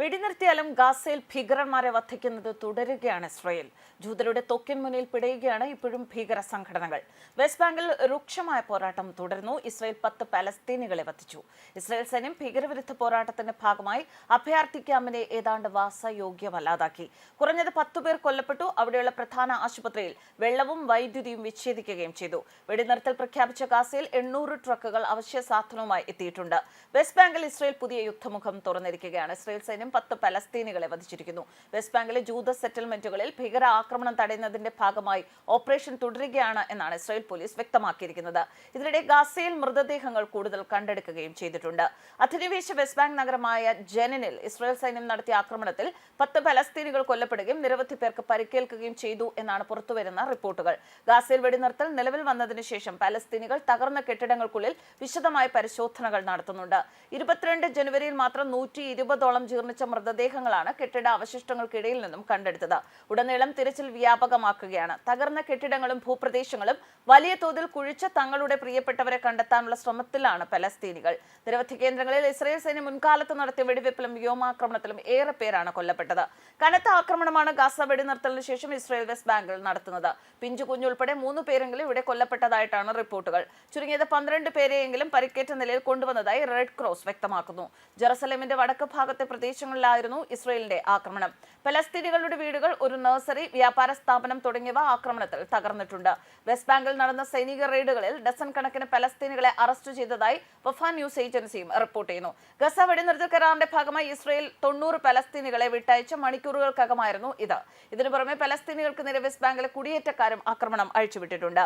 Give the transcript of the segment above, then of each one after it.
വെടിനിർത്തിയാലും ഗാസയിൽ ഭീകരന്മാരെ വധിക്കുന്നത് തുടരുകയാണ് ഇസ്രയേൽ. ജൂതരുടെ തൊക്കിൻ മുന്നിൽ പിടയുകയാണ് ഇപ്പോഴും ഭീകര സംഘടനകൾ. വെസ്റ്റ് ബാങ്കിൽ രൂക്ഷമായ പോരാട്ടം തുടരുന്നു. ഇസ്രയേൽ പത്ത് പലസ്തീനികളെ വധിച്ചു. ഇസ്രയേൽ സൈന്യം ഭീകരവിരുദ്ധ പോരാട്ടത്തിന്റെ ഭാഗമായി അഭയാർത്ഥി ക്യാമ്പിനെ ഏതാണ്ട് വാസയോഗ്യമല്ലാതാക്കി. കുറഞ്ഞത് പത്തു പേർ കൊല്ലപ്പെട്ടു. അവിടെയുള്ള പ്രധാന ആശുപത്രിയിൽ വെള്ളവും വൈദ്യുതിയും വിച്ഛേദിക്കുകയും ചെയ്തു. വെടിനിർത്തൽ പ്രഖ്യാപിച്ച ഗാസയിൽ എണ്ണൂറ് ട്രക്കുകൾ അവശ്യ സാധനവുമായി എത്തിയിട്ടുണ്ട്. വെസ്റ്റ് ബാങ്കിൽ ഇസ്രയേൽ പുതിയ യുദ്ധമുഖം തുറന്നിരിക്കുകയാണ്. ഇസ്രയേൽ സൈന്യം പത്ത് പലസ്തീനികളെ വധിച്ചിരിക്കുന്നു. വെസ്റ്റ് ബാങ്കിലെ ജൂത സെറ്റിൽമെന്റുകളിൽ ഭീകര ആക്രമണം തടയുന്നതിന്റെ ഭാഗമായി ഓപ്പറേഷൻ തുടരുകയാണ് എന്നാണ് ഇസ്രായേൽ പോലീസ് വ്യക്തമാക്കിയിരിക്കുന്നത്. ഇതിനിടെ ഗാസയിൽ മൃതദേഹങ്ങൾ കൂടുതൽ കണ്ടെടുക്കുകയും ചെയ്തിട്ടുണ്ട്. അധിനിവേശ വെസ്റ്റ് ബാങ്ക് നഗരമായ ജനനിൽ ഇസ്രായേൽ സൈന്യം നടത്തിയ ആക്രമണത്തിൽ പത്ത് പലസ്തീനികൾ കൊല്ലപ്പെടുകയും നിരവധി പേർക്ക് പരിക്കേൽക്കുകയും ചെയ്തു എന്നാണ് പുറത്തുവരുന്ന റിപ്പോർട്ടുകൾ. ഗാസയിൽ വെടിനിർത്തൽ നിലവിൽ വന്നതിന് ശേഷം പലസ്തീനികൾ തകർന്ന കെട്ടിടങ്ങൾക്കുള്ളിൽ വിശദമായ പരിശോധനകൾ നടത്തുന്നുണ്ട്. ഇരുപത്തിരണ്ട് ജനുവരിയിൽ മാത്രം നൂറ്റി ഇരുപതോളം ജീർണിച്ച മൃതദേഹങ്ങളാണ് കെട്ടിട അവശിഷ്ടങ്ങൾക്കിടയിൽ നിന്നും കണ്ടെടുത്തത്. ഉടനീളം തിരച്ചിൽ വ്യാപകമാക്കുകയാണ്. തകർന്ന കെട്ടിടങ്ങളും ഭൂപ്രദേശങ്ങളും വലിയ തോതിൽ കുഴിച്ച് തങ്ങളുടെ പ്രിയപ്പെട്ടവരെ കണ്ടെത്താനുള്ള ശ്രമത്തിലാണ് പലസ്തീനികൾ. നിരവധി കേന്ദ്രങ്ങളിൽ ഇസ്രയേൽ സൈന്യം മുൻകാലത്ത് നടത്തിയ വെടിവെപ്പിലും വ്യോമാക്രമണത്തിലും ഏറെ പേരാണ് കൊല്ലപ്പെട്ടത്. കനത്ത ആക്രമണമാണ് ഗാസ വെടിനിർത്തലിന് ശേഷം ഇസ്രയേൽ വെസ്റ്റ് ബാങ്കിൽ നടത്തുന്നത്. പിഞ്ചു കുഞ്ഞുൾപ്പെടെ മൂന്ന് പേരെങ്കിലും ഇവിടെ കൊല്ലപ്പെട്ടതായിട്ടാണ് റിപ്പോർട്ടുകൾ. ചുരുങ്ങിയത് പന്ത്രണ്ട് പേരെയെങ്കിലും പരിക്കേറ്റ നിലയിൽ കൊണ്ടുവന്നതായി റെഡ് ക്രോസ് വ്യക്തമാക്കുന്നു. ജെറുസലേമിന്റെ വടക്ക് ഭാഗത്തെ പ്രദേശങ്ങളിലായിരുന്നു ഇസ്രയേലിന്റെ ആക്രമണം. പലസ്തീനികളുടെ വീടുകൾ ഒരു നഴ്സറി വ്യാപാര സ്ഥാപനം തുടങ്ങിയവ ആക്രമണത്തിൽ തകർന്നിട്ടുണ്ട്. വെസ്റ്റ് ബാങ്കിൽ നടന്ന സൈനിക റെയ്ഡുകളിൽ ഡസൺ കണക്കിന് പലസ്തീനികളെ അറസ്റ്റ് ചെയ്തതായി വഫാൻ ന്യൂസ് ഏജൻസിയും റിപ്പോർട്ട് ചെയ്യുന്നു. ഗസ വെടിനിർത്തൽ കരാറിന്റെ ഭാഗമായി ഇസ്രയേൽ തൊണ്ണൂറ് പലസ്തീനികളെ വിട്ടയച്ച മണിക്കൂറുകൾക്കകമായിരുന്നു ഇത്. ഇതിനു പുറമെ പലസ്തീനികൾക്ക് നേരെ വെസ്റ്റ് ബാങ്കിലെ കുടിയേറ്റക്കാരും ആക്രമണം അഴിച്ചുവിട്ടിട്ടുണ്ട്.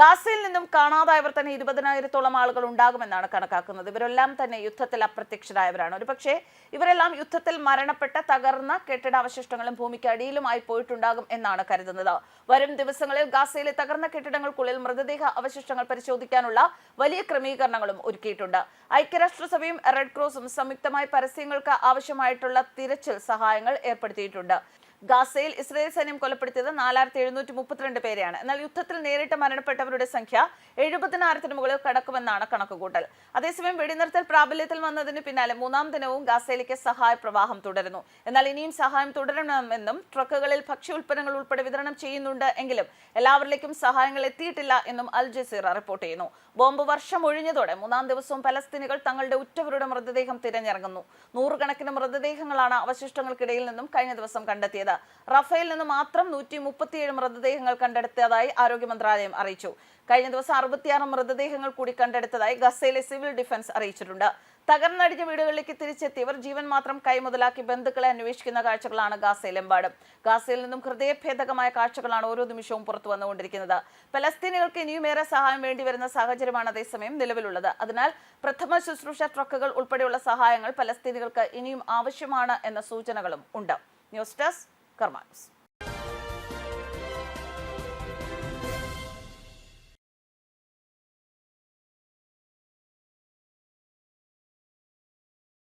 ഗാസയിൽ നിന്നും കാണാതായവർ തന്നെ ഇരുപതിനായിരത്തോളം ആളുകൾ ഉണ്ടാകുമെന്നാണ് കണക്കാക്കുന്നത്. ഇവരെല്ലാം തന്നെ യുദ്ധത്തിൽ അപ്രത്യക്ഷരായവരാണ്. ഒരുപക്ഷെ ഇവരെല്ലാം യുദ്ധത്തിൽ മരണപ്പെട്ട തകർന്ന കെട്ടിടാവശിഷ്ടങ്ങളും ഭൂമിക്ക് അടിയിലുമായി പോയിട്ടുണ്ടാകും എന്നാണ് കരുതുന്നത്. വരും ദിവസങ്ങളിൽ ഗാസയിലെ തകർന്ന കെട്ടിടങ്ങൾക്കുള്ളിൽ മൃതദേഹ അവശിഷ്ടങ്ങൾ പരിശോധിക്കാനുള്ള വലിയ ക്രമീകരണങ്ങളും ഒരുക്കിയിട്ടുണ്ട്. ഐക്യരാഷ്ട്രസഭയും റെഡ് ക്രോസും സംയുക്തമായി പരസ്യങ്ങൾക്ക് ആവശ്യമായിട്ടുള്ള തിരച്ചിൽ സഹായങ്ങൾ ഏർപ്പെടുത്തിയിട്ടുണ്ട്. ഗാസയിൽ ഇസ്രയേൽ സൈന്യം കൊലപ്പെടുത്തിയത് നാലായിരത്തി എഴുന്നൂറ്റി മുപ്പത്തിരണ്ട് പേരെയാണ്. എന്നാൽ യുദ്ധത്തിൽ നേരിട്ട് മരണപ്പെട്ടവരുടെ സംഖ്യ എഴുപതിനായിരത്തിന് മുകളിൽ കടക്കുമെന്നാണ് കണക്കുകൂട്ടൽ. അതേസമയം വെടിനിർത്തൽ പ്രാബല്യത്തിൽ വന്നതിന് പിന്നാലെ മൂന്നാം ദിനവും ഗാസയിലേക്ക് സഹായ പ്രവാഹം തുടരുന്നു. എന്നാൽ ഇനിയും സഹായം തുടരണമെന്നും ട്രക്കുകളിൽ ഭക്ഷ്യ ഉൽപ്പന്നങ്ങൾ ഉൾപ്പെടെ വിതരണം ചെയ്യുന്നുണ്ട് എങ്കിലും എല്ലാവരിലേക്കും സഹായങ്ങൾ എത്തിയിട്ടില്ല എന്നും അൽ ജസീറ റിപ്പോർട്ട് ചെയ്യുന്നു. ബോംബ് വർഷം ഒഴിഞ്ഞതോടെ മൂന്നാം ദിവസവും പലസ്തീനികൾ തങ്ങളുടെ ഉറ്റവരുടെ മൃതദേഹം തിരഞ്ഞിറങ്ങുന്നു. നൂറുകണക്കിന് മൃതദേഹങ്ങളാണ് അവശിഷ്ടങ്ങൾക്കിടയിൽ നിന്നും കഴിഞ്ഞ ദിവസം കണ്ടെത്തിയത്. റഫേൽ നിന്ന് മാത്രം നൂറ്റി മുപ്പത്തിയേഴ് മൃതദേഹങ്ങൾ കണ്ടെടുത്തതായി ആരോഗ്യ മന്ത്രാലയം അറിയിച്ചു. കഴിഞ്ഞ ദിവസം അറുപത്തിയാറ് മൃതദേഹങ്ങൾ കൂടി കണ്ടെടുത്തതായി ഗസയിലെ സിവിൽ ഡിഫൻസ് അറിയിച്ചിട്ടുണ്ട്. തകർന്നടിഞ്ഞ വീടുകളിലേക്ക് തിരിച്ചെത്തിയവർ ജീവൻ മാത്രം കൈമുതലാക്കി ബന്ധുക്കളെ അന്വേഷിക്കുന്ന കാഴ്ചകളാണ് ഗാസയിലെമ്പാടും. ഗാസയിൽ നിന്നും ഹൃദയഭേദകമായ കാഴ്ചകളാണ് ഓരോ നിമിഷവും പുറത്തു വന്നുകൊണ്ടിരിക്കുന്നത്. പലസ്തീനികൾക്ക് ഇനിയും ഏറെ സഹായം വേണ്ടി വരുന്ന സാഹചര്യമാണ് അതേസമയം നിലവിലുള്ളത്. അതിനാൽ പ്രഥമ ശുശ്രൂഷ ട്രക്കുകൾ ഉൾപ്പെടെയുള്ള സഹായങ്ങൾ പലസ്തീനികൾക്ക് ഇനിയും ആവശ്യമാണ് എന്ന സൂചനകളും ഉണ്ട്. News desk Carvalhos.